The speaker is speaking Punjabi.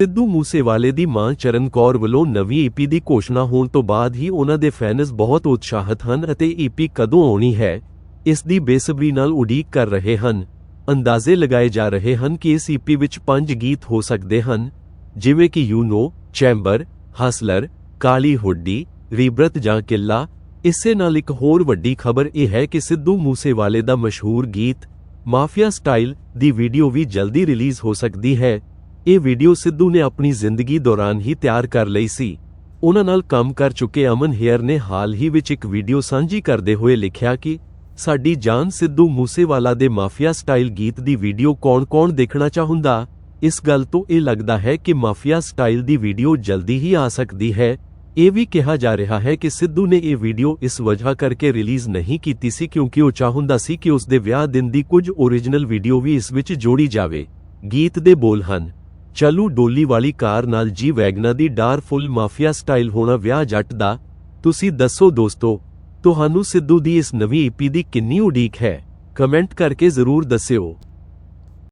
ਸਿੱਧੂ ਮੂਸੇਵਾਲੇ ਦੀ ਮਾਂ ਚਰਨ ਕੌਰ ਵੱਲੋਂ ਨਵੀਂ ਈਪੀ ਦੀ ਘੋਸ਼ਣਾ ਹੋਣ ਤੋਂ ਬਾਅਦ ਹੀ ਉਹਨਾਂ ਦੇ ਫੈਨਸ ਬਹੁਤ ਉਤਸ਼ਾਹਤ ਹਨ ਅਤੇ ਈਪੀ ਕਦੋਂ ਆਉਣੀ ਹੈ, ਇਸ ਦੀ ਬੇਸਬਰੀ ਨਾਲ ਉਡੀਕ ਕਰ ਰਹੇ ਹਨ। ਅੰਦਾਜ਼ੇ ਲਗਾਏ ਜਾ ਰਹੇ ਹਨ ਕਿ ਇਸ ਈਪੀ ਵਿੱਚ ਪੰਜ ਗੀਤ ਹੋ ਸਕਦੇ ਹਨ, ਜਿਵੇਂ ਕਿ ਯੂ ਨੋ, ਚੈਂਬਰ, ਹਸਲਰ, ਕਾਲੀ ਹੁੱਡੀ, ਰੀਬਰਤ ਜਾਂ ਕਿੱਲਾ। ਇਸੇ ਨਾਲ ਇੱਕ ਹੋਰ ਵੱਡੀ ਖਬਰ ਇਹ ਹੈ ਕਿ ਸਿੱਧੂ ਮੂਸੇਵਾਲੇ ਦਾ ਮਸ਼ਹੂਰ ਗੀਤ ਮਾਫੀਆ ਸਟਾਈਲ ਦੀ ਵੀਡੀਓ ਵੀ ਜਲਦੀ ਰਿਲੀਜ਼ ਹੋ ਸਕਦੀ ਹੈ। ਇਹ ਵੀਡੀਓ ਸਿੱਧੂ ਨੇ ਆਪਣੀ ਜ਼ਿੰਦਗੀ ਦੌਰਾਨ ਹੀ ਤਿਆਰ ਕਰ ਲਈ ਸੀ। ਉਹਨਾਂ ਨਾਲ ਕੰਮ ਕਰ ਚੁੱਕੇ ਅਮਨ ਹੇਅਰ ਨੇ ਹਾਲ ਹੀ ਵਿੱਚ ਇੱਕ ਵੀਡੀਓ ਸਾਂਝੀ ਕਰਦੇ ਹੋਏ ਲਿਖਿਆ ਕਿ, ਸਾਡੀ ਜਾਨ ਸਿੱਧੂ ਮੂਸੇਵਾਲਾ ਦੇ ਮਾਫੀਆ ਸਟਾਈਲ ਗੀਤ ਦੀ ਵੀਡੀਓ ਕੌਣ-ਕੌਣ ਦੇਖਣਾ ਚਾਹੁੰਦਾ? ਇਸ ਗੱਲ ਤੋਂ ਇਹ ਲੱਗਦਾ ਹੈ ਕਿ ਮਾਫੀਆ ਸਟਾਈਲ ਦੀ ਵੀਡੀਓ ਜਲਦੀ ਹੀ ਆ ਸਕਦੀ ਹੈ। ਇਹ ਵੀ ਕਿਹਾ ਜਾ ਰਿਹਾ ਹੈ ਕਿ ਸਿੱਧੂ ਨੇ ਇਹ ਵੀਡੀਓ ਇਸ ਵਜ੍ਹਾ ਕਰਕੇ ਰਿਲੀਜ਼ ਨਹੀਂ ਕੀਤੀ ਸੀ ਕਿਉਂਕਿ ਉਹ ਚਾਹੁੰਦਾ ਸੀ ਕਿ ਉਸ ਦੇ ਵਿਆਹ ਦਿਨ ਦੀ ਕੁਝ ਓਰੀਜਨਲ ਵੀਡੀਓ ਵੀ ਇਸ ਵਿੱਚ ਜੋੜੀ ਜਾਵੇ। ਗੀਤ ਦੇ ਬੋਲ ਹਨ ਚਲੂ ਡੋਲੀ ਵਾਲੀ ਕਾਰ ਨਾਲ ਜੀ ਵੈਗਨਾ ਦੀ ਡਾਰ ਫੁੱਲ ਮਾਫੀਆ ਸਟਾਈਲ ਹੋਣਾ ਵਿਆਹ ਜੱਟ ਦਾ, ਤੁਸੀਂ ਦੱਸੋ ਦੋਸਤੋ, ਤੁਹਾਨੂੰ ਸਿੱਧੂ ਦੀ ਇਸ ਨਵੀਂ ਈਪੀ ਦੀ ਕਿੰਨੀ ਉਡੀਕ ਹੈ? ਕਮੈਂਟ ਕਰਕੇ ਜ਼ਰੂਰ ਦੱਸਿਓ।